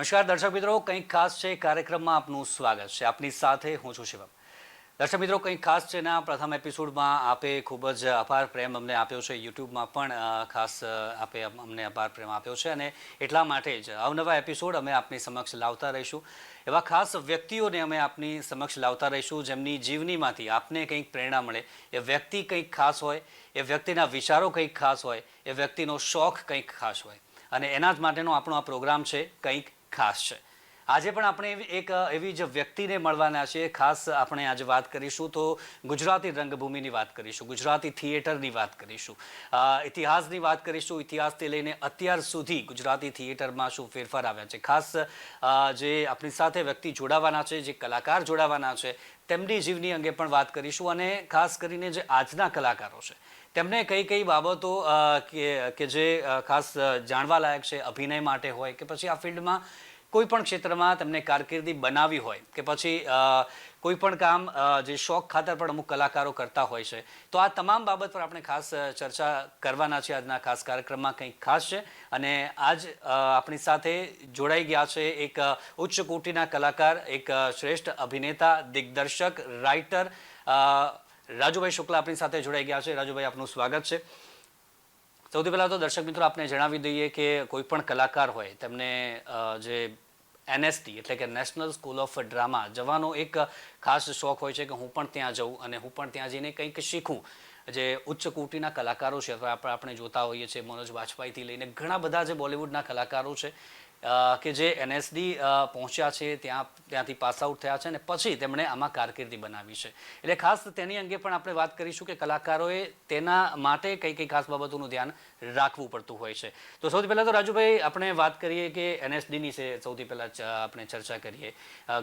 નમસ્કાર, દર્શક મિત્રો. કંઈક ખાસ છે કાર્યક્રમમાં આપનું સ્વાગત છે. આપની સાથે હું છું શિવમ. દર્શક મિત્રો, કંઈક ખાસ છે ના પ્રથમ એપિસોડમાં આપે ખૂબ જ અપાર પ્રેમ અમને આપ્યો છે. યુટ્યુબમાં પણ ખાસ આપે અમને અપાર પ્રેમ આપ્યો છે અને એટલા માટે જ અવનવા એપિસોડ અમે આપની સમક્ષ લાવતા રહીશું. એવા ખાસ વ્યક્તિઓને અમે આપની સમક્ષ લાવતા રહીશું જેમની જીવનીમાંથી આપને કંઈક પ્રેરણા મળે. એ વ્યક્તિ કંઈક ખાસ હોય, એ વ્યક્તિના વિચારો કંઈક ખાસ હોય, એ વ્યક્તિનો શોખ કંઈક ખાસ હોય. અને એના જ માટેનો આપણો આ પ્રોગ્રામ છે કંઈક ખાસ છે. આજે પણ આપણે એક એવી જ વ્યક્તિને મળવાના છીએ. ખાસ આપણે આજે વાત કરીશું તો ગુજરાતી રંગભૂમિની વાત કરીશું, ગુજરાતી થિયેટરની વાત કરીશું. ઇતિહાસની વાત કરીશું. ઇતિહાસથી લઈને અત્યાર સુધી ગુજરાતી થિયેટરમાં શું ફેરફાર આવ્યા છે. ખાસ જે આપણી સાથે વ્યક્તિ જોડાવાના છે, જે કલાકાર જોડાવાના છે, તેમની જીવની અંગે પણ વાત કરીશું અને ખાસ કરીને જે આજના કલાકારો છે. તેમને કઈ કઈ બાબતો કે જે ખાસ જાણવા લાયક છે, અભિનય માટે હોય કે પછી આ ફિલ્ડમાં કોઈ પણ ક્ષેત્રમાં તેમને કારકિર્દી બનાવી હોય કે પછી કોઈ પણ કામ જે શોખ ખાતર પણ અમુક કલાકારો કરતા હોય છે. તો આ તમામ બાબત પર આપણે ખાસ ચર્ચા કરવાના છે આજના ખાસ કાર્યક્રમમાં કંઈક ખાસ છે. અને આજ આપણી સાથે જોડાઈ ગયા છે એક ઉચ્ચ કોટીના કલાકાર, એક શ્રેષ્ઠ અભિનેતા, દિગ્દર્શક, રાઇટર રાજુભાઈ શુક્લા આપણી સાથે જોડાઈ ગયા છે. રાજુભાઈ, આપનું સ્વાગત છે. સૌથી પહેલાં તો દર્શક મિત્રો આપણે જણાવી દઈએ કે કોઈ પણ કલાકાર હોય, તેમને જે એનએસટી એટલે કે નેશનલ સ્કૂલ ઓફ ડ્રામા જવાનો એક ખાસ શોખ હોય છે કે હું પણ ત્યાં જઉં અને હું પણ ત્યાં જઈને કંઈક શીખું. જે ઉચ્ચ કોટીના કલાકારો છે અથવા આપણે જોતા હોઈએ છીએ, મનોજ વાજપાઈથી લઈને ઘણા બધા જે બોલિવૂડના કલાકારો છે કે જે એનએસડી પહોંચ્યા છે, ત્યાં, ત્યાંથી પાસ આઉટ થયા છે અને પછી તેમણે આમાં કારકિર્દી બનાવી છે. એટલે ખાસ તેની અંગે પણ આપણે વાત કરીશું કે કલાકારોએ તેના માટે કઈ કઈ ખાસ બાબતોનું ધ્યાન રાખવું પડતું હોય છે. તો સૌથી પહેલાં તો રાજુભાઈ, આપણે વાત કરીએ કે એનએસડીની છે, સૌથી પહેલાં આપણે ચર્ચા કરીએ.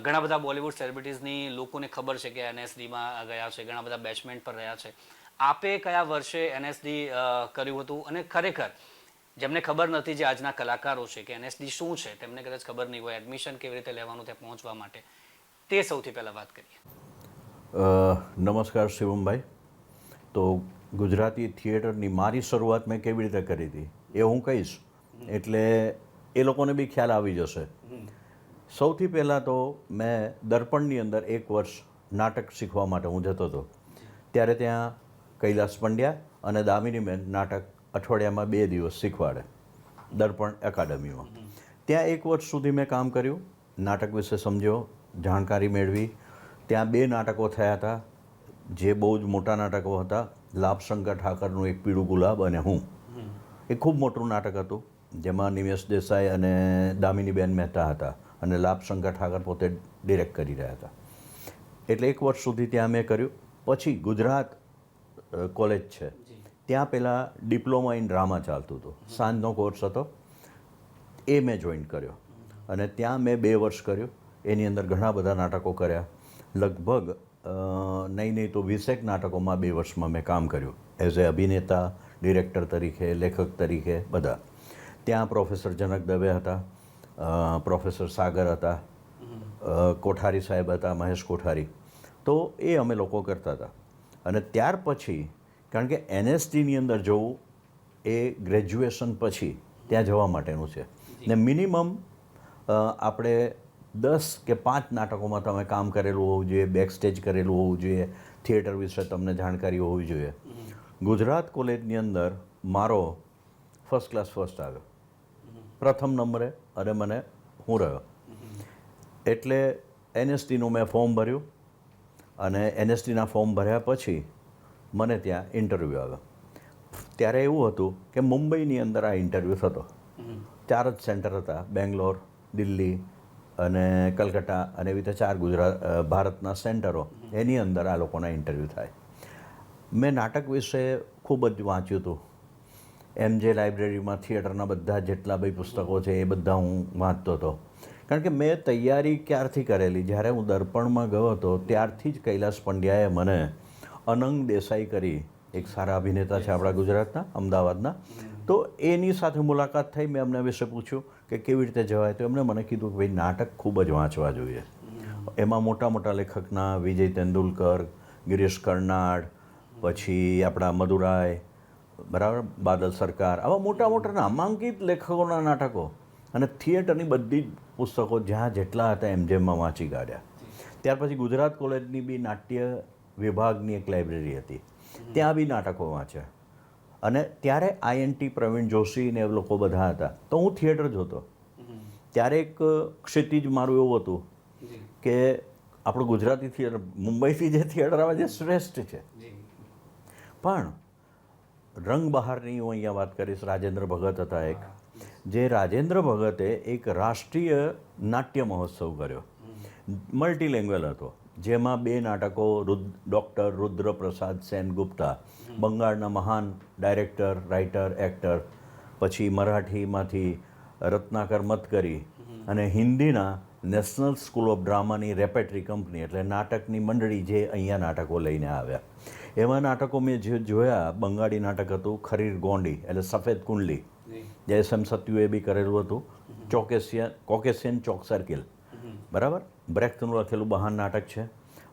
ઘણા બધા બોલિવૂડ સેલિબ્રિટીઝની લોકોને ખબર છે કે એનએસડીમાં ગયા છે, ઘણા બધા બેચમેન્ટ પર રહ્યા છે. આપે કયા વર્ષે એનએસડી કર્યું હતું અને ખરેખર જેમને ખબર નથી જે આજના કલાકારો છે કે એનએસડી શું છે તેમને કદાચ ખબર નહીં હોય. એડમિશન કેવી રીતે લેવાનું ત્યાં પહોંચવા માટે? તે સૌથી પહેલાં વાત કરીએ. નમસ્કાર શિવમભાઈ. તો ગુજરાતી થિયેટરની મારી શરૂઆત મેં કેવી રીતે કરી હતી એ હું કહીશ. એટલે એ લોકોને બી ખ્યાલ આવી જશે. સૌથી પહેલાં તો મેં દર્પણની અંદર એક વર્ષ નાટક શીખવા માટે હું જતો હતો. ત્યારે ત્યાં કૈલાસ પંડ્યા અને દામિનીબેન નાટક અઠવાડિયામાં બે દિવસ શીખવાડે, દર્પણ એકાડમીમાં. ત્યાં એક વર્ષ સુધી મેં કામ કર્યું, નાટક વિશે સમજ્યો, જાણકારી મેળવી. ત્યાં બે નાટકો થયા હતા, જે બહુ જ મોટા નાટકો હતા, લાભશંકર ઠાકરનું એક પીળું ગુલાબ અને હું. એ ખૂબ મોટું નાટક હતું, જેમાં નિમેશ દેસાઈ અને દામિનીબેન મહેતા હતા અને લાભશંકર ઠાકર પોતે ડિરેક્ટ કરી રહ્યા હતા. એટલે એક વર્ષ સુધી ત્યાં મેં કર્યું. પછી ગુજરાત કોલેજ છે. ત્યાં પહેલાં ડિપ્લોમા ઇન ડ્રામા ચાલતું હતું. સાંજનો કોર્સ હતો. એ મેં જોઈન કર્યો. અને ત્યાં મેં બે વર્ષ કર્યું. એની અંદર ઘણા બધા નાટકો કર્યા. લગભગ નહીં નહીં તો વીસેક નાટકોમાં બે વર્ષમાં મેં કામ કર્યું. એઝ એ અભિનેતા, ડિરેક્ટર તરીકે, લેખક તરીકે, બધા. ત્યાં પ્રોફેસર જનક દવે હતા. પ્રોફેસર સાગર હતા. કોઠારી સાહેબ હતા, મહેશ કોઠારી. તો એ અમે લોકો કરતા હતા. અને ત્યાર પછી કારણ કે એનએસટીની અંદર જવું એ ગ્રેજ્યુએશન પછી ત્યાં જવા માટેનું છે. ને મિનિમમ આપણે દસ કે પાંચ નાટકોમાં તમે કામ કરેલું હોવું જોઈએ બેક સ્ટેજ કરેલું હોવું જોઈએ થિયેટર વિશે તમને જાણકારી હોવી જોઈએ. ગુજરાત કોલેજની અંદર મારો ફર્સ્ટ ક્લાસ ફર્સ્ટ આવ્યો. પ્રથમ નંબરે અને મને હું રહ્યો. એટલે એનએસટીનું મેં ફોર્મ ભર્યું અને એનએસટીના ફોર્મ ભર્યા પછી મને ત્યાં ઇન્ટરવ્યૂ આવ્યો. ત્યારે એવું હતું કે મુંબઈની અંદર આ ઇન્ટરવ્યૂ થતો. ચાર જ સેન્ટર હતા બેંગ્લોર દિલ્હી અને કલકત્તા અને એવી રીતે ચાર ગુજરાત ભારતના સેન્ટરો એની અંદર આ લોકોના ઇન્ટરવ્યૂ થાય. મેં નાટક વિશે ખૂબ જ વાંચ્યું હતું. એમ જે લાઇબ્રેરીમાં થિયેટરના બધા જેટલા બી પુસ્તકો છે એ બધા હું વાંચતો હતો. કારણ કે મેં તૈયારી ક્યારથી કરેલી? જ્યારે હું દર્પણમાં ગયો હતો ત્યારથી જ કૈલાસ પંડ્યાએ મને અનંગ દેસાઈ કરી એક સારા અભિનેતા છે આપણા ગુજરાતના, અમદાવાદના. તો એની સાથે મુલાકાત થઈ, મેં એમના વિશે પૂછ્યું કે કેવી રીતે જવાય? તો એમણે મને કીધું કે ભાઈ, નાટક ખૂબ જ વાંચવા જોઈએ. એમાં મોટા મોટા લેખકના વિજય તેંડુલકર, ગિરીશ કર્નાડ, પછી આપણા મદુરાય બરાબર? બાદલ સરકાર, આવા મોટા મોટા નામાંકિત લેખકોના નાટકો. અને થિયેટરની બધી જ પુસ્તકો જ્યાં જેટલા હતા એમ જેમમાં વાંચી કાઢ્યા. ત્યાર પછી ગુજરાત કોલેજની બી નાટ્ય વિભાગની એક લાઇબ્રેરી હતી. ત્યાં બી નાટકો વાંચ્યા અને ત્યારે આઈએનટી પ્રવીણ જોશી ને એ લોકો બધા હતા. તો હું થિયેટર જોતો. ત્યારે એક ક્ષિતિજ મારું એવું હતું કે આપણું ગુજરાતી થિયેટર મુંબઈથી જે થિયેટર આવે છે શ્રેષ્ઠ છે. પણ રંગ બહારની હું અહીંયા વાત કરીશ રાજેન્દ્ર ભગત હતા એક. જે રાજેન્દ્ર ભગતે એક રાષ્ટ્રીય નાટ્ય મહોત્સવ કર્યો. મલ્ટીલેંગ્વેલ હતો. જેમાં બે નાટકો રુદ ડૉક્ટર રુદ્રપ્રસાદ સેન ગુપ્તા બંગાળના મહાન ડાયરેક્ટર રાઇટર એક્ટર પછી મરાઠીમાંથી રત્નાકર મતકરી અને હિન્દીના નેશનલ સ્કૂલ ઓફ ડ્રામાની રેપેટરી કંપની એટલે નાટકની મંડળી જે અહીંયા નાટકો લઈને આવ્યા. એવા નાટકો મેં જે જોયા બંગાળી નાટક હતું ખરીર ગોંડી એટલે સફેદ કુંડલી. જે. એસ એમ સત્યુએ બી કરેલું હતું. ચોકેસિયન કોકેસિયન ચોક સર્કિલ બરાબર? બ્રેક્ટનું લખેલું બહાન નાટક છે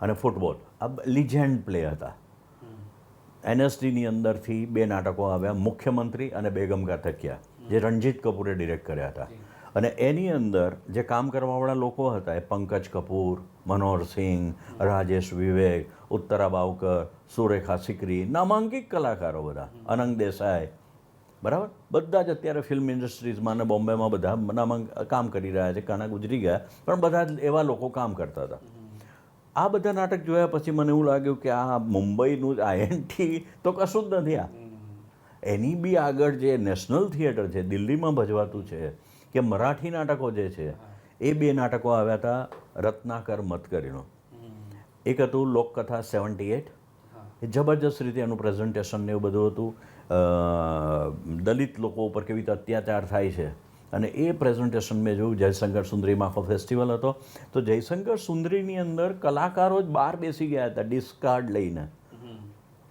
અને ફૂટબોલ. આ લિજેન્ડ પ્લે હતા. એનએસડીની અંદરથી બે નાટકો આવ્યા, મુખ્યમંત્રી અને બેગમ ગાથકિયા જે રણજીત કપૂરે ડિરેક્ટ કર્યા હતા. અને એની અંદર જે કામ કરવાવાળા લોકો હતા એ પંકજ કપૂર, મનોહર સિંહ, રાજેશ વિવેક, ઉત્તરા બાવકર, સુરેખા સિકરી, નામાંકિત કલાકારો બધા. અનંગ દેસાઈ બરાબર? બધા જ અત્યારે ફિલ્મ ઇન્ડસ્ટ્રીઝમાં અને બોમ્બેમાં બધા મનામાં કામ કરી રહ્યા છે, કાના ગુજરી ગયા, પણ બધા જ એવા લોકો કામ કરતા હતા. આ બધા નાટક જોયા પછી મને એવું લાગ્યું કે આ મુંબઈનું જ આઈએનટી તો કશું જ નથી આ. એની બી આગળ જે નેશનલ થિયેટર છે, દિલ્હીમાં ભજવાતું છે, કે મરાઠી નાટકો જે છે, એ બે નાટકો આવ્યા હતા, રત્નાકર મતકરીનો. એક હતું લોકકથા સેવન્ટી એટ એ જબરજસ્ત રીતે એનું પ્રેઝન્ટેશન ને એવું બધું હતું. દલિત લોકો ઉપર કેવી રીતે અત્યાચાર થાય છે. અને એ પ્રેઝન્ટેશન મેં જોયું, જયશંકર સુંદરીમાં માફો ફેસ્ટિવલ હતો. તો જયશંકર સુંદરીની અંદર કલાકારો જ બહાર બેસી ગયા હતા ડિસ્કાર્ડ લઈને.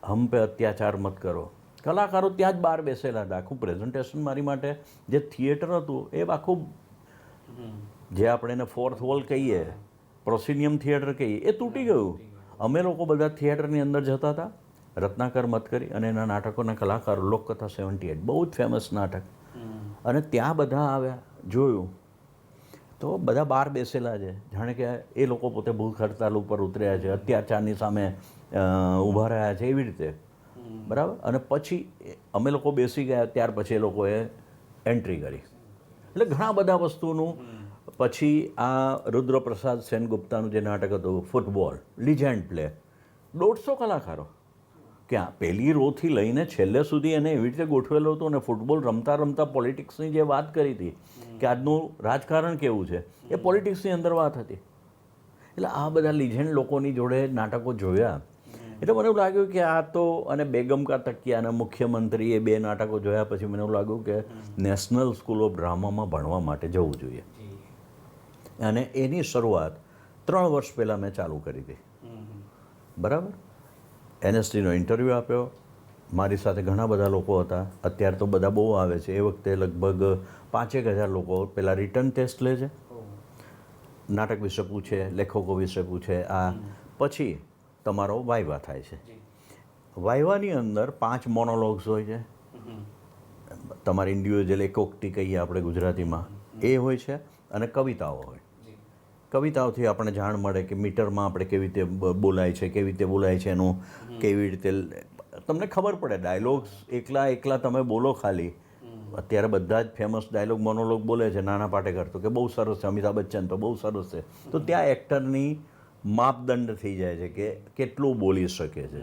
હમ પે અત્યાચાર મત કરો. કલાકારો ત્યાં જ બહાર બેસેલા હતા. આખું પ્રેઝન્ટેશન મારી માટે જે થિયેટર હતું, એ આખું જે આપણે એને ફોર્થ વોલ કહીએ પ્રોસિનિયમ થિયેટર કહીએ, એ તૂટી ગયું. અમે લોકો બધા થિયેટરની અંદર જતા હતા. રત્નાકર મતકરી અને એના નાટકોના કલાકારો લોકકથા સેવન્ટી એટ બહુ જ ફેમસ નાટક. અને ત્યાં બધા આવ્યા જોયું. તો બધા બહાર બેસેલા છે. જાણે કે એ લોકો પોતે ભૂખ હડતાલ ઉપર ઉતર્યા છે અત્યાચારની સામે ઊભા રહ્યા છે એવી રીતે. બરાબર? અને પછી અમે લોકો બેસી ગયા ત્યાર પછી એ લોકોએ એન્ટ્રી કરી. એટલે ઘણા બધા વસ્તુનું પછી આ રુદ્રપ્રસાદ સેનગુપ્તાનું જે નાટક હતું ફૂટબોલ લિજેન્ડ પ્લે દોઢસો કલાકારો. ક્યાં પહેલી રોથી લઈને છેલ્લે સુધી એને એવી રીતે ગોઠવેલો હતો અને ફૂટબોલ રમતા રમતા પોલિટિક્સની જે વાત કરી હતી કે આજનું રાજકારણ કેવું છે એ પોલિટિક્સની અંદર વાત હતી. એટલે આ બધા લિજેન્ડ લોકોની જોડે નાટકો જોયા. એટલે મને એવું લાગ્યું કે આ તો અને બેગમ કા તકિયા અને મુખ્યમંત્રી એ બે નાટકો જોયા પછી મને એવું લાગ્યું કે નેશનલ સ્કૂલ ઓફ ડ્રામામાં ભણવા માટે જવું જોઈએ. અને એની શરૂઆત ત્રણ વર્ષ પહેલાં મેં ચાલુ કરી હતી. બરાબર? એનએસટીનો ઇન્ટરવ્યૂ આપ્યો. મારી સાથે ઘણા બધા લોકો હતા. અત્યારે તો બધા બહુ આવે છે. એ વખતે લગભગ પાંચેક હજાર લોકો પહેલાં રિટર્ન ટેસ્ટ લે છે. નાટક વિશે પૂછે લેખકો વિશે પૂછે. આ પછી તમારો વાયવા થાય છે. વાયવાની અંદર પાંચ મોનોલોગ્સ હોય છે. તમારી ઇન્ડિવિજ્યુઅલ એકોકટી કહીએ આપણે ગુજરાતીમાં. એ હોય છે અને કવિતાઓ હોય. કવિતાઓથી આપણને જાણ મળે કે મીટરમાં આપણે કેવી રીતે બોલાય છે કેવી રીતે બોલાય છે એનું કેવી રીતે તમને ખબર પડે ડાયલોગ્સ એકલા એકલા તમે બોલો ખાલી. અત્યારે બધા જ ફેમસ ડાયલોગ મોનોલોગ બોલે છે નાના પાટેકર તો કે બહુ સરસ છે અમિતાભ બચ્ચન તો બહુ સરસ છે. તો ત્યાં એક્ટરની માપદંડ થઈ જાય છે કે કેટલું બોલી શકે છે.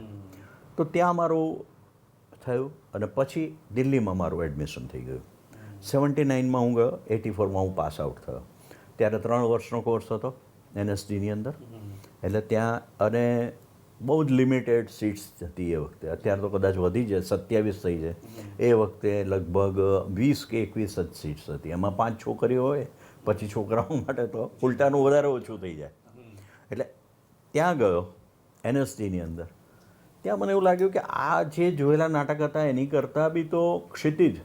તો ત્યાં મારું થયું અને પછી દિલ્હીમાં મારું એડમિશન થઈ ગયું. સેવન્ટી નાઇનમાં હું ગયો એટી ફોરમાં હું પાસ આઉટ થયો. ત્યારે ત્રણ વર્ષનો કોર્સ હતો એનએસડીની અંદર. એટલે ત્યાં અને બહુ જ લિમિટેડ સીટ્સ હતી એ વખતે. અત્યારે તો કદાચ વધી જાય સત્યાવીસ થઈ જાય. એ વખતે લગભગ વીસ કે એકવીસ જ સીટ્સ હતી. એમાં પાંચ છોકરીઓ હોય પછી છોકરાઓ માટે તો ઉલટાનું વધારે ઓછું થઈ જાય. એટલે ત્યાં ગયો એનએસડીની અંદર. ત્યાં મને એવું લાગ્યું કે આ જે જોયેલા નાટક હતા એની કરતાં બી તો ક્ષિતિજ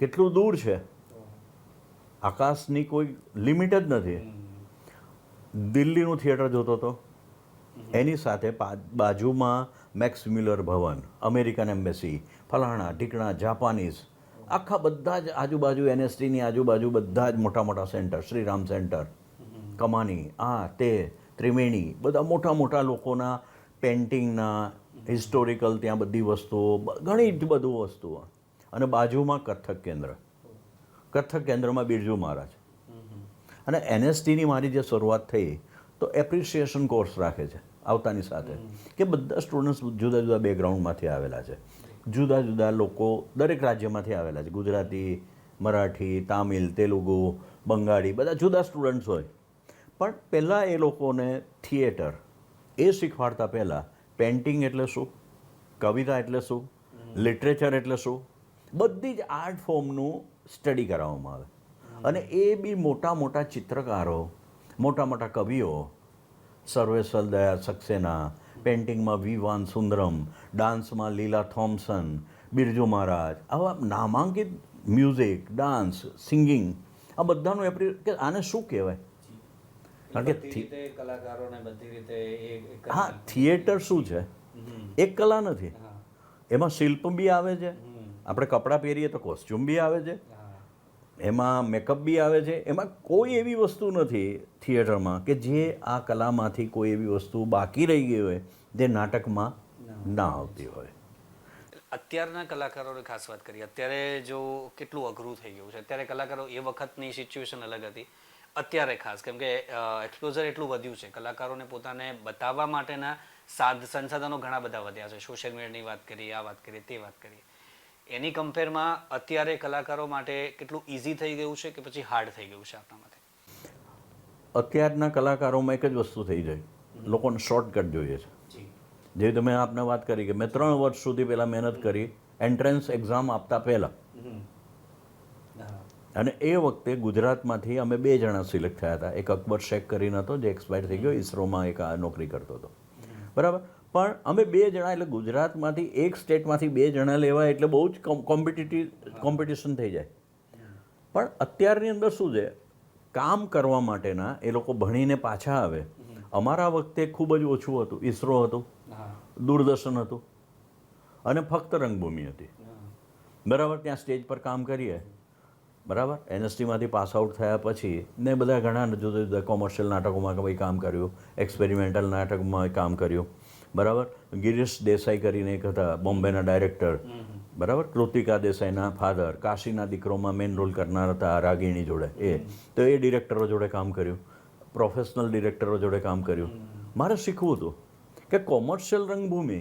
કેટલું દૂર છે. આકાશની કોઈ લિમિટ જ નથી. દિલ્હીનું થિયેટર જોતો હતો. એની સાથે બાજુમાં Max Mueller Bhavan, American embassy, ફલાણા, ઢીકણા, જાપાનીઝ, આખા બધા જ આજુબાજુ એનએસટીની આજુબાજુ બધા જ મોટા મોટા સેન્ટર, શ્રીરામ સેન્ટર કમાની આ, તે, ત્રિવેણી, બધા મોટા મોટા લોકોના પેન્ટિંગના હિસ્ટોરિકલ ત્યાં બધી વસ્તુઓ ઘણી જ બધું વસ્તુઓ. અને બાજુમાં કથક કેન્દ્ર. કથક કેન્દ્રમાં બિરજુ મહારાજ. અને એનએસટીની મારી જે શરૂઆત થઈ તો એપ્રિસિએશન કોર્સ રાખે છે આવતાની સાથે. કે બધા સ્ટુડન્ટ્સ જુદા જુદા બેકગ્રાઉન્ડમાંથી આવેલા છે. જુદા જુદા લોકો દરેક રાજ્યમાંથી આવેલા છે. ગુજરાતી મરાઠી તામિલ તેલુગુ બંગાળી બધા જુદા સ્ટુડન્ટ્સ હોય. પણ પહેલાં એ લોકોને થિયેટર એ શીખવાડતા પહેલાં પેઇન્ટિંગ એટલે શું? કવિતા એટલે શું? લિટરેચર એટલે શું? બધી જ આર્ટ ફોર્મનું સ્ટડી કરાવવામાં આવે. અને એ બી મોટા મોટા ચિત્રકારો મોટા મોટા કવિઓ સર્વેશ્વર દયા સક્સેના પેઇન્ટિંગમાં વિવાન સુંદરમ ડાન્સમાં લીલા થોમ્સન બિરજુ મહારાજ આવા નામાંકિત મ્યુઝિક ડાન્સ સિંગિંગ આ બધાનું એપ્રિ કે આને શું કહેવાય? કારણ કે કલાકારોને બધી રીતે હા. થિયેટર શું છે? એક કલા નથી. એમાં શિલ્પ બી આવે છે. આપણે કપડાં પહેરીએ તો કોસ્ચ્યુમ બી આવે છે. એમાં મેકઅપ બી આવે છે. એમાં કોઈ એવી વસ્તુ નથી થિયેટરમાં કે જે આ કલામાંથી કોઈ એવી વસ્તુ બાકી રહી ગઈ હોય જે નાટકમાં ના આવતી હોય. અત્યારના કલાકારોની ખાસ વાત કરીએ. અત્યારે જો કેટલું અઘરું થઈ ગયું છે. અત્યારે કલાકારો એ વખતની સિચ્યુએશન અલગ હતી. અત્યારે ખાસ કેમ કે એક્સપ્લોઝર એટલું વધ્યું છે. કલાકારોને પોતાને બતાવવા માટેના સાધ સંસાધનો ઘણા બધા વધ્યા છે. સોશિયલ મીડિયાની વાત કરીએ આ વાત કરીએ તે વાત કરીએ. એની કમ્પેરમાં અત્યારે કલાકારો માટે કેટલું ઇઝી થઈ ગયું છે કે પછી હાર્ડ થઈ ગયું છે આપણા માટે? અત્યારના કલાકારોમાં એક જ વસ્તુ થઈ જાય. લોકોને શોર્ટકટ જોઈએ છે. જે. તમે આપને વાત કરી કે મેં ત્રણ વર્ષ સુધી પહેલાં મહેનત કરી એન્ટ્રન્સ એક્ઝામ આપતા પહેલાં. અને એ વખતે ગુજરાતમાંથી અમે બે જણા સિલેક્ટ થયા હતા. એક અકબર શેખ કરીને હતો જે એક્સપાયર થઈ ગયો ઇસરોમાં એક નોકરી કરતો હતો. બરાબર? પણ અમે બે જણા એટલે ગુજરાતમાંથી એક સ્ટેટમાંથી બે જણા લેવા એટલે બહુ જ કોમ્પિટિટિવ કોમ્પિટિશન થઈ જાય. પણ અત્યારની અંદર શું છે કામ કરવા માટેના એ લોકો ભણીને પાછા આવે. અમારા વખતે ખૂબ જ ઓછું હતું. ઈસરો હતું દૂરદર્શન હતું અને ફક્ત રંગભૂમિ હતી. બરાબર ત્યાં સ્ટેજ પર કામ કરીએ. બરાબર એનએસટીમાંથી પાસ આઉટ થયા પછી ને બધા ઘણા જુદા જુદા કોમર્શિયલ નાટકોમાં ભાઈ કામ કર્યું એક્સપેરિમેન્ટલ નાટકમાં કામ કર્યું. બરાબર? ગિરીશ દેસાઈ કરીને એક હતા બોમ્બેના ડાયરેક્ટર. બરાબર? કૃતિકા દેસાઈના ફાધર કાશીના દીકરોમાં મેઇન રોલ કરનાર હતા રાગીણી જોડે એ. તો એ ડિરેક્ટરો જોડે કામ કર્યું. પ્રોફેશનલ ડિરેક્ટરો જોડે કામ કર્યું. મારે શીખવું હતું કે કોમર્શિયલ રંગભૂમિ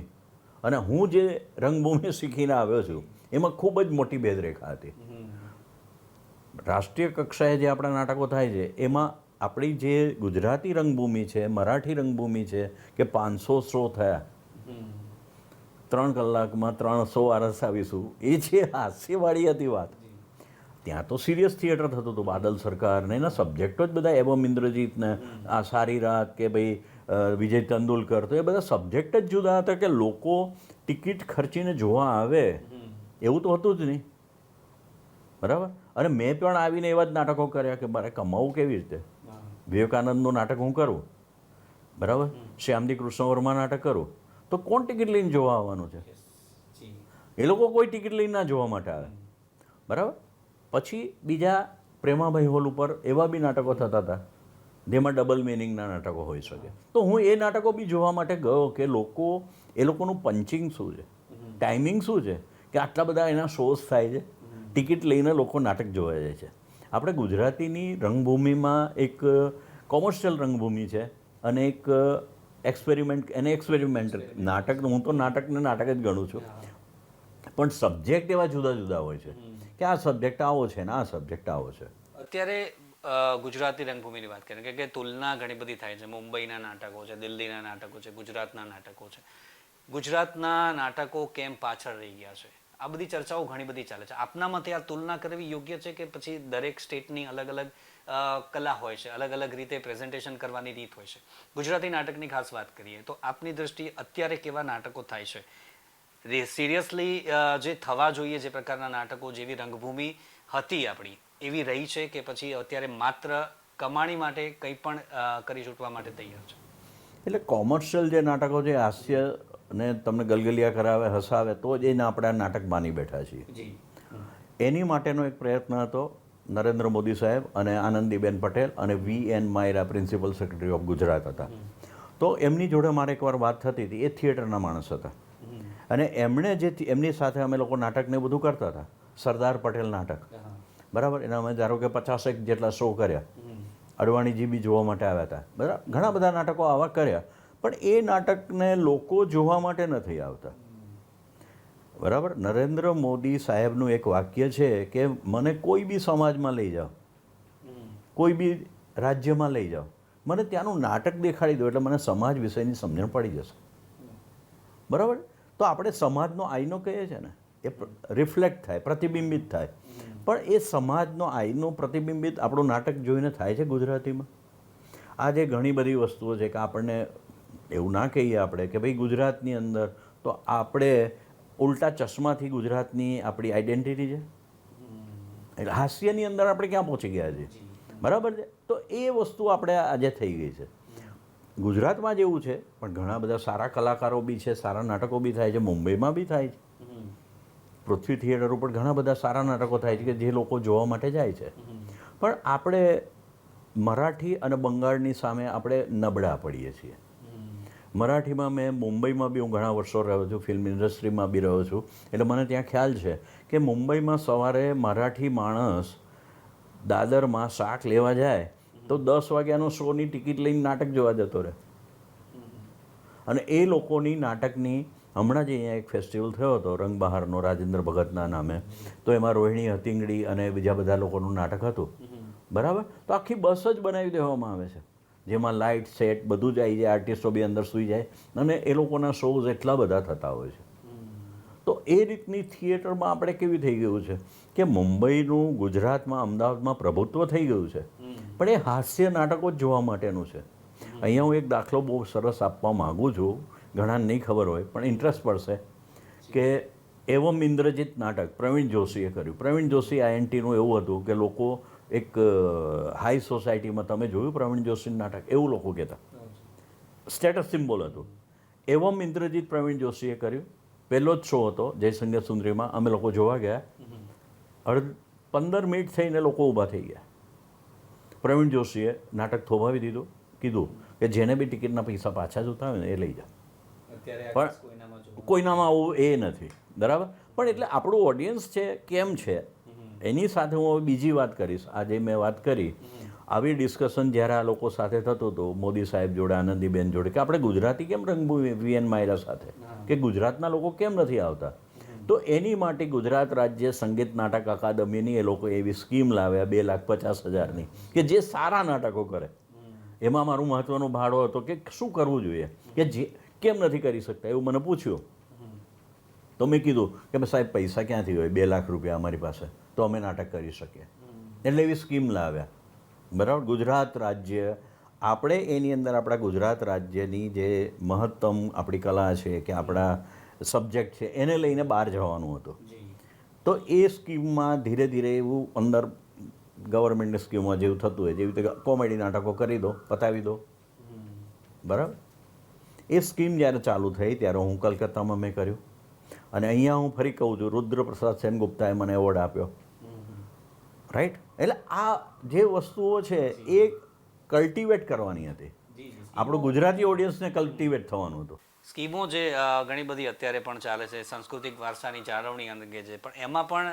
અને હું જે રંગભૂમિ શીખીને આવ્યો છું એમાં ખૂબ જ મોટી ભેદરેખા હતી. રાષ્ટ્રીય કક્ષાએ જે આપણા નાટકો થાય છે એમાં આપણી જે ગુજરાતી રંગભૂમિ છે, મરાઠી રંગભૂમિ છે કે પાંચસો શો થયા. ત્રણ કલાકમાં ત્રણસો વારસ આવીશું. એ છે હાસ્યવાળી હતી વાત. ત્યાં તો સિરિયસ થિયેટર થતું હતું, બાદલ સરકાર ને એના સબ્જેક્ટો જ બધા એવમ ઇન્દ્રજીતને, આ સારી રાત કે ભાઈ વિજય તેંડુલકર, તો એ બધા સબ્જેક્ટ જ જુદા હતા કે લોકો ટિકિટ ખર્ચીને જોવા આવે. એવું તો હતું જ નહીં. બરાબર? અને મેં પણ આવીને એવા જ નાટકો કર્યા કે મારે કમાવું કેવી રીતે? વિવેકાનંદનું નાટક હું કરું? બરાબર? શ્યામજી કૃષ્ણ વર્મા નાટક કરું? તો કોણ ટિકિટ લઈને જોવા આવવાનું છે? એ લોકો કોઈ ટિકિટ લઈને ના જોવા માટે આવે. બરાબર? પછી બીજા પ્રેમાભાઈ હોલ ઉપર એવા બી નાટકો થતા હતા, જેમાં ડબલ મિનિંગના નાટકો હોઈ શકે. તો હું એ નાટકો બી જોવા માટે ગયો કે લોકો, એ લોકોનું પંચિંગ શું છે? ટાઈમિંગ શું છે? કે આટલા બધા એના શોઝ થાય છે. ટિકિટ લઈને લોકો નાટક જોવા જાય છે. આપણે ગુજરાતીની રંગભૂમિમાં એક કોમર્શિયલ રંગભૂમિ છે અને એક એક્સપેરિમેન્ટ એને એક્સપેરિમેન્ટ નાટક હું તો નાટકને નાટક જ ગણું છું. પણ સબ્જેક્ટ એવા જુદા જુદા હોય છે કે આ સબ્જેક્ટ આવો છે ને આ સબ્જેક્ટ આવો છે. અત્યારે ગુજરાતી રંગભૂમિની વાત કરીએ કે- કે તુલના ઘણી બધી થાય છે. મુંબઈના નાટકો છે દિલ્હીના નાટકો છે ગુજરાતના નાટકો છે. ગુજરાતના નાટકો કેમ પાછળ રહી ગયા છે? આ બધી ચર્ચાઓ ઘણી બધી ચાલે છે. આપના મતે આ તુલના કરવી યોગ્ય છે કે પછી દરેક સ્ટેટની અલગ અલગ કલા હોય છે? અલગ અલગ રીતે પ્રેઝન્ટેશન કરવાની રીત હોય છે? ગુજરાતી નાટકની ખાસ વાત કરીએ તો આપની દ્રષ્ટિએ અત્યારે કેવા નાટકો થાય છે? સિરિયસલી જે થવા જોઈએ જે પ્રકારના નાટકો જેવી રંગભૂમિ હતી આપણી, એવી રહી છે કે પછી અત્યારે માત્ર કમાણી માટે કંઈ પણ કરી છૂટવા માટે તૈયાર છે? એટલે કોમર્શિયલ જે નાટકો છે હાસ્ય ને તમને ગલગલિયા કરાવે હસાવે તો જ એને આપણે આ નાટક માની બેઠા છીએ. એની માટેનો એક પ્રયત્ન હતો નરેન્દ્ર મોદી સાહેબ અને આનંદીબેન પટેલ અને V N Maira principal secretary of Gujarat હતા. તો એમની જોડે મારે એકવાર વાત થતી હતી. એ થિયેટરના માણસ હતા. અને એમણે જે એમની સાથે અમે લોકો નાટકને બધું કરતા હતા. સરદાર પટેલ નાટક. બરાબર? એના અમે ધારો કે પચાસેક જેટલા શો કર્યા. અડવાણીજી બી જોવા માટે આવ્યા હતા. બરાબર ઘણા બધા નાટકો આવા કર્યા. પણ એ નાટકને લોકો જોવા માટે નથી આવતા. બરાબર? નરેન્દ્ર મોદી સાહેબનું એક વાક્ય છે કે મને કોઈ બી સમાજમાં લઈ જાઓ. કોઈ બી રાજ્યમાં લઈ જાઓ. મને ત્યાંનું નાટક દેખાડી દો એટલે મને સમાજ વિશેની સમજણ પડી જશે. બરાબર? તો આપણે સમાજનો આઈનો કહીએ છીએ ને, એ રિફ્લેક્ટ થાય, પ્રતિબિંબિત થાય. પણ એ સમાજનો આઈનો પ્રતિબિંબિત આપણું નાટક જોઈને થાય છે ગુજરાતીમાં. આજે ઘણી બધી વસ્તુઓ છે કે આપણને એવું ના કહીએ આપણે કે ભાઈ ગુજરાતની અંદર તો આપણે ઉલટા ચશ્માથી ગુજરાતની આપણી આઈડેન્ટિટી છે? એટલે હાસ્યની અંદર આપણે ક્યાં પહોંચી ગયા છીએ બરાબર છે? તો એ વસ્તુ આપણે આજે થઈ ગઈ છે. ગુજરાતમાં જ એવું છે, પણ ઘણા બધા સારા કલાકારો બી છે, સારા નાટકો બી થાય છે, મુંબઈમાં બી થાય છે. પૃથ્વી થિયેટર ઉપર ઘણા બધા સારા નાટકો થાય છે કે જે લોકો જોવા માટે જાય છે. પણ આપણે મરાઠી અને બંગાળની સામે આપણે નબળા પડીએ છીએ. મરાઠીમાં મેં મુંબઈમાં બી હું ઘણા વર્ષો રહ્યો છું ફિલ્મ ઇન્ડસ્ટ્રીમાં બી રહ્યો છું. એટલે મને ત્યાં ખ્યાલ છે કે મુંબઈમાં સવારે મરાઠી માણસ દાદરમાં શાક લેવા જાય તો દસ વાગ્યાનો શોની ટિકિટ લઈને નાટક જોવા જતો રહે. અને એ લોકોની નાટકની હમણાં જ અહીંયા એક ફેસ્ટિવલ થયો હતો રંગબહારનો રાજેન્દ્ર ભગતના નામે. તો એમાં રોહિણી હતિંગડી અને બીજા બધા લોકોનું નાટક હતું. બરાબર? તો આખી બસ જ બનાવી દેવામાં આવે છે. જેમાં લાઇટ સેટ બધું જ આવી જાય, આર્ટિસ્ટો બી અંદર સૂઈ જાય. અને એ લોકોના શોઝ એટલા બધા થતા હોય છે. તો એ રીતની થિયેટરમાં આપણે કેવી થઈ ગયું છે કે મુંબઈનું ગુજરાતમાં, અમદાવાદમાં પ્રભુત્વ થઈ ગયું છે. પણ એ હાસ્ય નાટકો જ જોવા માટેનું છે. અહીંયા હું એક દાખલો બહુ સરસ આપવા માગું છું. ઘણાને નહીં ખબર હોય, પણ ઇન્ટરેસ્ટ પડશે કે એવમ ઇન્દ્રજીત નાટક પ્રવીણ જોશીએ કર્યું. પ્રવીણ જોશી આઈએનટીનું એવું હતું કે લોકો એક હાઈ સોસાયટીમાં તમે જોયું પ્રવીણ જોશીનું નાટક? એવું લોકો કહેતા. સ્ટેટસ સિમ્બોલ હતું. એવમ ઇન્દ્રજીત પ્રવીણ જોશીએ કર્યું. પહેલો જ શો હતો જયશંકર સુંદરીમાં. અમે લોકો જોવા ગયા. અડધ પંદર મિનિટ થઈને લોકો ઊભા થઈ ગયા. પ્રવીણ જોશીએ નાટક થોભાવી દીધું. કીધું કે જેને બી ટિકિટના પૈસા પાછા જોતા હોય ને એ લઈ જા પણ કોઈનામાં આવું એ નથી. બરાબર? પણ એટલે આપણું ઓડિયન્સ છે કેમ છે? એની સાથે હું હવે બીજી વાત કરીશ. આજે મેં વાત કરી. આવી ડિસ્કશન જ્યારે આ લોકો સાથે થતું હતું, મોદી સાહેબ જોડે, આનંદીબેન જોડે, કે આપણે ગુજરાતી કેમ રંગભૂમિ વીએન માયરા સાથે? કે ગુજરાતના લોકો કેમ નથી આવતા? તો એની માટે ગુજરાત રાજ્ય સંગીત નાટક અકાદમીની એ લોકો એવી સ્કીમ લાવ્યા, બે લાખ પચાસ હજારની, કે જે સારા નાટકો કરે. એમાં મારું મહત્ત્વનો ભાડો હતો કે શું કરવું જોઈએ? કે જે કેમ નથી કરી શકતા? એવું મને પૂછ્યું. તો મેં કીધું કે સાહેબ, પૈસા ક્યાંથી હોય? બે લાખ રૂપિયા અમારી પાસે. તો અમે નાટક કરી શકીએ. એટલે એવી સ્કીમ લાવ્યા. બરાબર? ગુજરાત રાજ્ય આપણે એની અંદર આપણા ગુજરાત રાજ્યની જે મહત્તમ આપણી કલા છે કે આપણા સબ્જેક્ટ છે એને લઈને બહાર જવાનું હતું. તો એ સ્કીમમાં ધીરે ધીરે એવું અંદર ગવર્મેન્ટની સ્કીમમાં જેવું થતું હોય જેવી રીતે કોમેડી નાટકો કરી દો પતાવી દો. બરાબર? એ સ્કીમ જ્યારે ચાલુ થઈ ત્યારે હું કલકત્તામાં મેં કર્યું. અને અહીંયા હું ફરી કહું છું રુદ્રપ્રસાદ સેનગુપ્તાએ મને એવોર્ડ આપ્યો. રાઈટ? એટલે આ જે વસ્તુઓ છે એ કલ્ટિવેટ કરવાની હતી. આપણું ગુજરાતી ઓડિયન્સને કલ્ટિવેટ થવાનું હતું. સ્કીમો જે ઘણી બધી અત્યારે પણ ચાલે છે સાંસ્કૃતિક વારસાની જાળવણી અંગે છે પણ એમાં પણ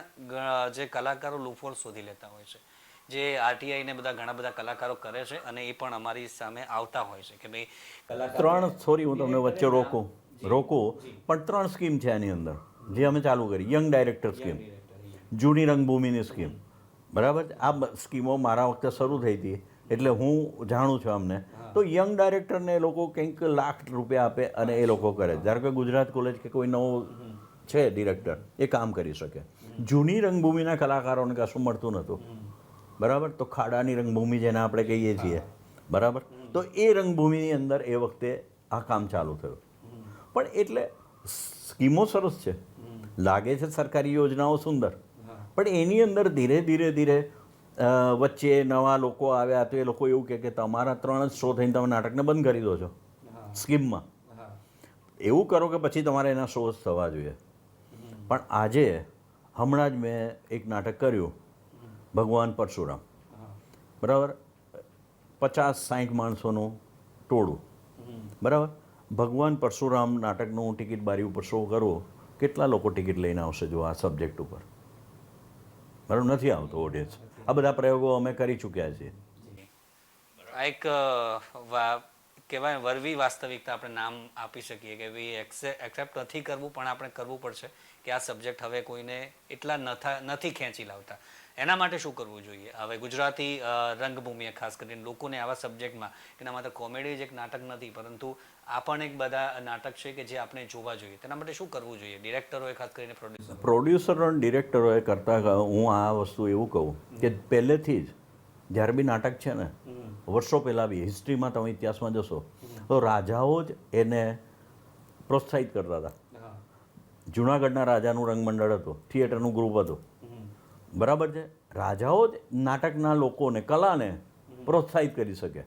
જે કલાકારો લૂફોલ શોધી લેતા હોય છે. જે આરટીઆઈ ને બધા ઘણા બધા કલાકારો કરે છે અને એ પણ અમારી સામે આવતા હોય છે કે ભાઈ કલાકાર ત્રણ સોરી હું તમને વચ્ચે રોકું. રોકું પણ ત્રણ સ્કીમ છે આની અંદર જે અમે ચાલુ કરી. યંગ ડાયરેક્ટર સ્કીમ જૂની રંગભૂમિની સ્કીમ બરાબર? આ સ્કીમો મારા વખતે શરૂ થઈ હતી. એટલે હું જાણું છું અમને તો યંગ ડાયરેક્ટરને એ લોકો કંઈક લાખ રૂપિયા આપે અને એ લોકો કરે. ધારો કે ગુજરાત કોલેજ કે કોઈ નવો છે ડિરેક્ટર એ કામ કરી શકે. જૂની રંગભૂમિના કલાકારોને કશું મળતું નહોતું. બરાબર? તો ખાડાની રંગભૂમિ જેને આપણે કહીએ છીએ. બરાબર? તો એ રંગભૂમિની અંદર એ વખતે આ કામ ચાલુ થયું. પણ એટલે સ્કીમો સરસ છે. લાગે છે સરકારી યોજનાઓ સુંદર. પણ એની અંદર ધીરે ધીરે ધીરે વચ્ચે નવા લોકો આવ્યા તો એ લોકો એવું કહે કે તમારા ત્રણ જ શો થઈને તમે નાટકને બંધ કરી દો છો. સ્કીમમાં. એવું કરો કે પછી તમારે એના શોઝ થવા જોઈએ. પણ આજે હમણાં જ મેં એક નાટક કર્યું ભગવાન પરશુરામ. બરાબર? પચાસ સાઠ માણસોનું ટોળું. બરાબર? ભગવાન પરશુરામ નાટકનું ટિકિટ બારી ઉપર શો કરવો કેટલા લોકો ટિકિટ લઈને આવશે જો આ સબ્જેક્ટ ઉપર? બરાબર નથી આવતો ઓડિયન્સ આ બધા પ્રયોગો અમે કરી ચૂક્યા છીએ. આ એક કહેવાય વરવી વાસ્તવિકતા આપણે નામ આપી શકીએ કે ભાઈ એક્સેપ્ટ નથી કરવું, પણ આપણે કરવું પડશે કે આ સબ્જેક્ટ હવે કોઈને એટલા નથી ખેંચી લાવતા. એના માટે શું કરવું જોઈએ? હવે ગુજરાતી રંગભૂમિએ ખાસ કરીને લોકોને આવા સબ્જેક્ટમાં એના માટે કોમેડી જ એક નાટક નથી પરંતુ આ પણ એક બધા નાટક છે કે જે આપણે જોવા જોઈએ. તેના માટે શું કરવું જોઈએ? ડિરેક્ટરોએ ખાસ કરીને પ્રોડ્યુસર પ્રોડ્યુસરો અને ડિરેક્ટરોએ કરતાં હું આ વસ્તુ એવું કહું કે પહેલેથી જ જ્યારે બી નાટક છે ને વર્ષો પહેલાં બી હિસ્ટ્રીમાં તમે ઇતિહાસમાં જશો તો રાજાઓ જ એને પ્રોત્સાહિત કરતા હતા. જુનાગઢના રાજાનું રંગમંડળ હતું થિયેટરનું ગ્રુપ હતું. બરાબર છે? રાજાઓ જ નાટકના લોકોને, કલાને પ્રોત્સાહિત કરી શકે.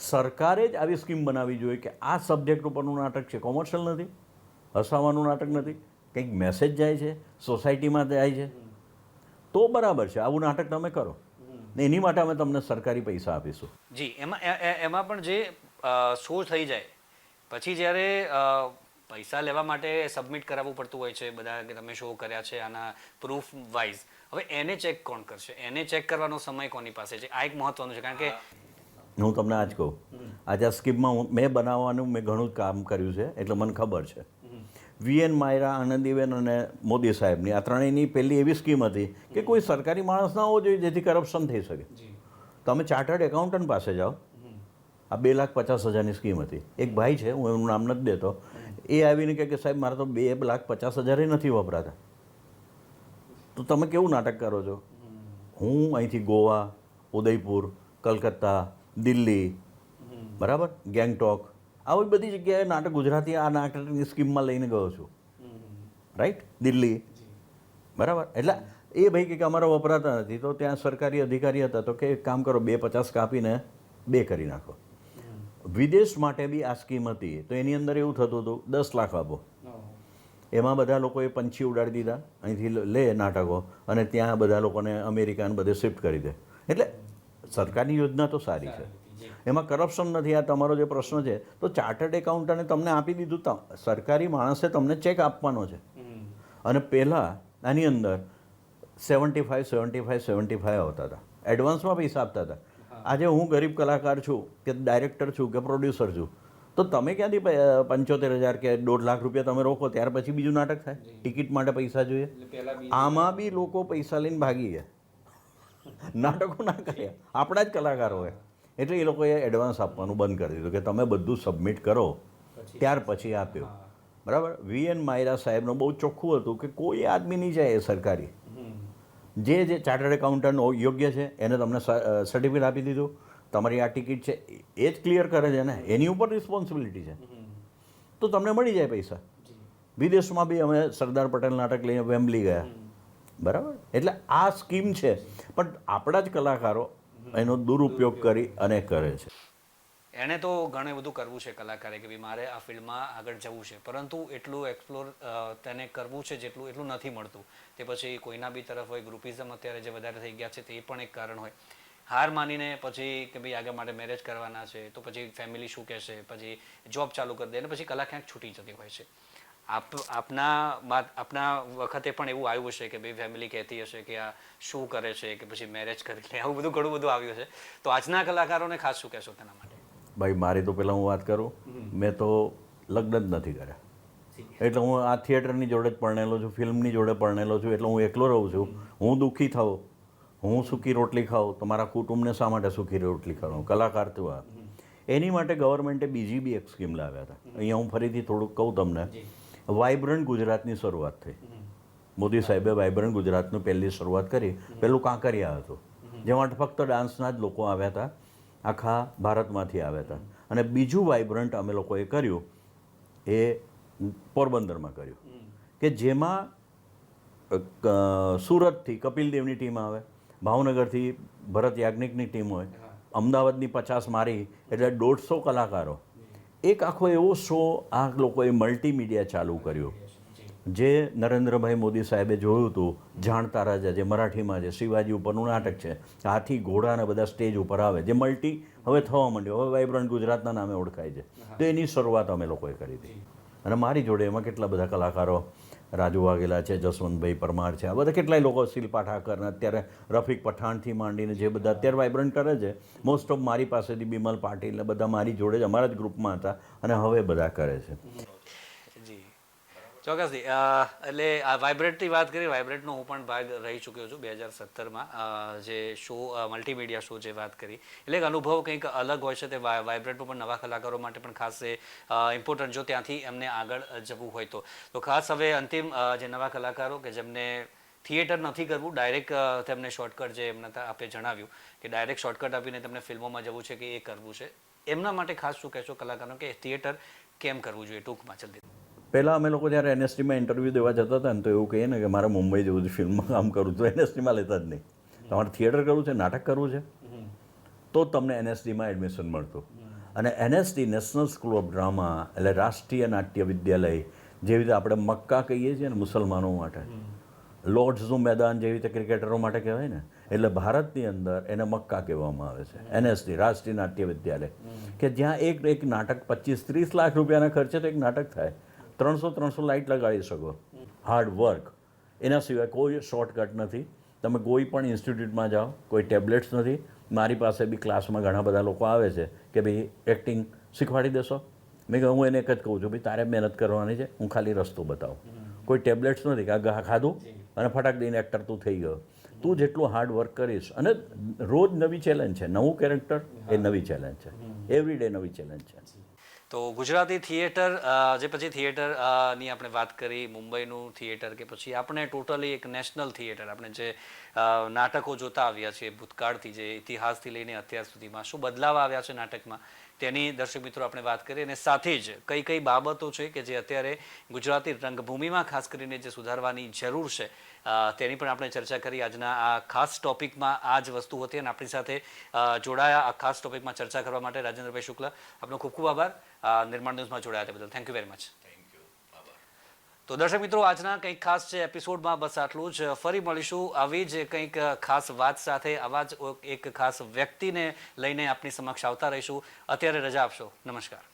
સરકારે જ આવી સ્કીમ બનાવવી જોઈએ કે આ સબ્જેક્ટ ઉપરનું નાટક છે, કોમર્શિયલ નથી હસાવાનું નાટક નથી, કંઈક મેસેજ જાય છે, સોસાયટીમાં જાય છે. તો બરાબર છે, આવું નાટક તમે કરો. ને એની માટે અમે તમને સરકારી પૈસા આપીશું. જી, એમાં એમાં પણ જે શો થઈ જાય, પછી જ્યારે પૈસા લેવા માટે સબમિટ કરાવવું પડતું હોય છે બધા કે તમે શો કર્યા છે આના પ્રૂફ વાઇઝ હવે એને ચેક કોણ કરશે? એને ચેક કરવાનો સમય કોની પાસે છે? આ એક મહત્વનું છે કારણ કે હું તમને આજ કહું. આજે આ સ્કીમમાં મેં બનાવવાનું મેં ઘણું કામ કર્યું છે એટલે મને ખબર છે. વીએન માયરા આનંદીબેન અને મોદી સાહેબની આ ત્રણેયની પહેલી એવી સ્કીમ હતી કે કોઈ સરકારી માણસ ના હોવો જોઈએ જેથી કરપ્શન થઈ શકે. તમે ચાર્ટર્ડ એકાઉન્ટન્ટ પાસે જાઓ. આ બે લાખ પચાસ હજારની સ્કીમ હતી. એક ભાઈ છે હું એનું નામ નથી દેતો એ આવીને કહે કે સાહેબ, મારે તો બે લાખ પચાસ હજારે નથી વપરાતા. તો તમે કેવું નાટક કરો છો? હું અહીંથી ગોવા, ઉદયપુર, કલકત્તા, દિલ્હી, બરાબર? ગેંગટોક. આવી બધી જગ્યાએ નાટક ગુજરાતી આ નાટકની સ્કીમમાં લઈને ગયો છું. રાઈટ? દિલ્હી. બરાબર? એટલે એ ભાઈ કે અમારા વપરાતા નથી, તો ત્યાં સરકારી અધિકારી હતા, તો કે એક કામ કરો, બે પચાસ કાપીને બે કરી નાખો. વિદેશ માટે બી આ સ્કીમ હતી, તો એની અંદર એવું થતું હતું, દસ લાખ આપો. એમાં બધા લોકોએ પંછી ઉડાડી દીધા, અહીંથી લે નાટકો, અને ત્યાં બધા લોકોને અમેરિકાને બધે શિફ્ટ કરી દે. એટલે સરકારની યોજના તો સારી છે. એમાં કરપ્શન નથી, આ તમારો જે પ્રશ્ન છે, તો ચાર્ટર્ડ એકાઉન્ટને તમને આપી દીધું સરકારી માણસે તમને ચેક આપવાનો છે. અને પહેલાં આની અંદર seventy five seventy five seventy five આવતા હતા. એડવાન્સમાં પૈસા આપતા હતા. આજે હું ગરીબ કલાકાર છું કે ડાયરેક્ટર છું કે પ્રોડ્યુસર છું તો તમે ક્યાંથી પંચોતેર હજાર કે દોઢ લાખ રૂપિયા તમે રોકો ત્યાર પછી બીજું નાટક થાય? ટિકિટ માટે પૈસા જોઈએ? આમાં બી લોકો પૈસા લઈને ભાગી ગયા. નાટકો ના કર્યા. આપણા જ કલાકારોએ એટલે એ લોકોએ એડવાન્સ આપવાનું બંધ કરી દીધું કે તમે બધું સબમિટ કરો ત્યાર પછી આપ્યો. બરાબર? વી એન માયરા સાહેબનું બહુ ચોખ્ખું હતું કે કોઈ આદમી નહીં જાય એ સરકારી. જે જે ચાર્ટર્ડ એકાઉન્ટન્ટ યોગ્ય છે એને તમને સર્ટિફિકેટ આપી દીધું. તમારી આ ટિકિટ છે એ જ ક્લિયર કરે છે ને એની ઉપર રિસ્પોન્સિબિલિટી છે. તો તમને મળી જાય પૈસા. વિદેશમાં બી અમે સરદાર પટેલ નાટક લઈને વેમ્બલી ગયા. બરાબર? એટલે આ સ્કીમ છે. પણ આપણા જ કલાકારો એનો દુરુપયોગ કરી અને કરે છે. એણે તો ઘણું બધું કરવું છે કલાકારે કે ભાઈ મારે આ ફિલ્ડમાં આગળ જવું છે. પરંતુ એટલું એક્સપ્લોર તેને કરવું છે જેટલું, એટલું નથી મળતું. તે પછી કોઈના બી તરફ હોય ગ્રુપિઝમ અત્યારે જે વધારે થઈ ગયા છે તે પણ એક કારણ હોય. હાર માનીને પછી કે ભાઈ આગળ માટે મેરેજ કરવાના છે, તો પછી ફેમિલી શું કહેશે? પછી જોબ ચાલુ કરી દે અને પછી કલા ક્યાંક છૂટી જતી હોય છે. આપ, આપના આપના વખતે પણ એવું આવ્યું હશે કે ભાઈ ફેમિલી કહેતી હશે કે આ શું કરે છે કે પછી મેરેજ કરી લે, આવું બધું ઘણું બધું આવ્યું છે તો આજના કલાકારોને ખાસ શું કહેશો તેના માટે? ભાઈ મારી તો પહેલાં હું વાત કરું મેં તો લગ્ન જ નથી કર્યા. એટલે હું આ થિયેટરની જોડે જ પરણેલો છું ફિલ્મની જોડે પરણેલો છું એટલે હું એકલો રહું છું. હું દુઃખી થાઉં. હું સૂકી રોટલી ખાઉં. તો મારા કુટુંબને શા માટે સૂકી રોટલી ખાઉં? કલાકાર તો આ. એની માટે ગવર્મેન્ટે બીજી બી એક સ્કીમ લાવ્યા હતા. અહીંયા હું ફરીથી થોડુંક કહું તમને. વાઇબ્રન્ટ ગુજરાતની શરૂઆત થઈ. મોદી સાહેબે વાઇબ્રન્ટ ગુજરાતનું પહેલી શરૂઆત કરી. પહેલું કાંકરિયા હતું. જેમાં ફક્ત ડાન્સના જ લોકો આવ્યા હતા. આખા ભારતમાંથી આવ્યા હતા. અને બીજું વાઇબ્રન્ટ અમે લોકોએ કર્યું એ પોરબંદરમાં કર્યું. કે જેમાં સુરતથી કપિલ દેવની ટીમ આવે ભાવનગરથી ભરત યાજ્ઞિકની ટીમ હોય અમદાવાદની પચાસ મારી એટલે દોઢસો કલાકારો. એક આખો એવો શો આ લોકોએ મલ્ટીમીડિયા ચાલુ કર્યો. જે નરેન્દ્રભાઈ મોદી સાહેબે જોયું હતું, જાણતા રાજા જે મરાઠીમાં છે, શિવાજી ઉપરનું નાટક છે, હાથી ઘોડાને બધા સ્ટેજ ઉપર આવે, જે મલ્ટી હવે થવા માંડ્યો, હવે વાઇબ્રન્ટ ગુજરાતના નામે ઓળખાય છે. તો એની શરૂઆત અમે લોકોએ કરી હતી. અને મારી જોડે એમાં કેટલા બધા કલાકારો રાજુ વાઘેલા છે, જસવંતભાઈ પરમાર છે, આ બધા કેટલાય લોકો, શિલ્પા ઠાકરને અત્યારે રફીક પઠાણથી માંડીને જે બધા અત્યારે વાઇબ્રન્ટ કરે છે મોસ્ટ ઓફ મારી પાસેથી બિમલ પાટીલ બધા મારી જોડે જ અમારા જ ગ્રુપમાં હતા અને હવે બધા કરે છે. જી ચોક્કસથી એટલે આ વાઇબ્રેટની વાત કરી વાઇબ્રેટનો હું પણ ભાગ રહી ચૂક્યો છું બે હજાર સત્તરમાં. જે શો મલ્ટીમીડિયા શો જે વાત કરી. એટલે અનુભવ કંઈક અલગ હોય છે, તે વાઇ- વાઇબ્રેટનો પણ નવા કલાકારો માટે પણ ખાસ એ ઇમ્પોર્ટન્ટ જો ત્યાંથી એમને આગળ જવું હોય તો. તો ખાસ હવે અંતિમ જે નવા કલાકારો કે જેમને થિયેટર નથી કરવું ડાયરેક્ટ તેમને શોર્ટકટ જે એમને આપે જણાવ્યું કે ડાયરેક્ટ શોર્ટકટ આપીને તમને ફિલ્મોમાં જવું છે કે એ કરવું છે. એમના માટે ખાસ શું કહેશો કલાકારો કે થિયેટર કેમ કરવું જોઈએ ટૂંકમાં, જલ્દી. પહેલાં અમે લોકો જ્યારે એનએસટીમાં ઇન્ટરવ્યૂ દેવા જતા હતા ને તો એવું કહીએ ને કે મારે મુંબઈ જવું ફિલ્મમાં કામ કરવું તો એનએસટીમાં લેતા જ નહીં. તમારે થિયેટર કરવું છે, નાટક કરવું છે? તો તમને એનએસડીમાં એડમિશન મળતું. અને NSD national school of drama એટલે રાષ્ટ્રીય નાટ્ય વિદ્યાલય જેવી રીતે આપણે મક્કા કહીએ છીએ ને મુસલમાનો માટે. લોર્ડ્સનું મેદાન જેવી રીતે ક્રિકેટરો માટે કહેવાય ને, એટલે ભારતની અંદર એને મક્કા કહેવામાં આવે છે. એનએસડી રાષ્ટ્રીય નાટ્ય વિદ્યાલય. કે જ્યાં એક એક નાટક પચીસ ત્રીસ લાખ રૂપિયાના ખર્ચે તો એક નાટક થાય. ત્રણસો ત્રણસો લાઇટ લગાડી શકો. Hard work. એના સિવાય કોઈ શોર્ટકટ નથી. તમે કોઈ પણ ઇન્સ્ટિટ્યૂટમાં જાઓ કોઈ ટેબ્લેટ્સ નથી. મારી પાસે બી ક્લાસમાં ઘણા બધા લોકો આવે છે કે ભાઈ એક્ટિંગ શીખવાડી દેશો. મેં કહ્યું હું એને એક જ કહું છું ભાઈ તારે મહેનત કરવાની છે હું ખાલી રસ્તો બતાવું. કોઈ ટેબ્લેટ્સ નથી કે ખાધું અને ફટાક દઈને એક્ટર તું થઈ ગયો. તું જેટલું હાર્ડ વર્ક કરીશ અને રોજ નવી ચેલેન્જ છે. નવું કેરેક્ટર એ નવી ચેલેન્જ છે. એવરી ડે નવી ચેલેન્જ છે. તો ગુજરાતી થિયેટર જે પછી થિયેટરની આપણે વાત કરી, મુંબઈનું થિયેટર કે પછી આપણે ટોટલી એક નેશનલ થિયેટર, આપણે જે નાટકો જોતા આવ્યા છીએ ભૂતકાળથી, જે ઇતિહાસથી લઈને અત્યાર સુધીમાં. શું બદલાવ આવ્યા છે નાટકમાં? તેની દર્શક મિત્રો આપણે વાત કરીએ અને સાથે જ કઈ કઈ બાબતો છે કે જે અત્યારે ગુજરાતી રંગભૂમિમાં ખાસ કરીને જે સુધારવાની જરૂર છે તેની પણ આપણે ચર્ચા કરી. આજના આ ખાસ ટોપિકમાં આ જ વસ્તુ હતી અને આપણી સાથે જોડાયા આ ખાસ ટોપિકમાં ચર્ચા કરવા માટે રાજેન્દ્રભાઈ શુક્લ. આપનો ખૂબ ખૂબ આભાર. નિર્માણ ન્યૂઝમાં જોડાયા બદલ. થેન્ક યુ વેરી મચ તો દર્શક મિત્રો, આજના કંઈક ખાસ છે એપિસોડમાં બસ આટલું જ. ફરી મળીશું આવી જ કંઈક ખાસ વાત સાથે, આવા જ એક ખાસ વ્યક્તિને લઈને આપની સમક્ષ આવતા રહીશું. અત્યારે રજા આપશો. નમસ્કાર.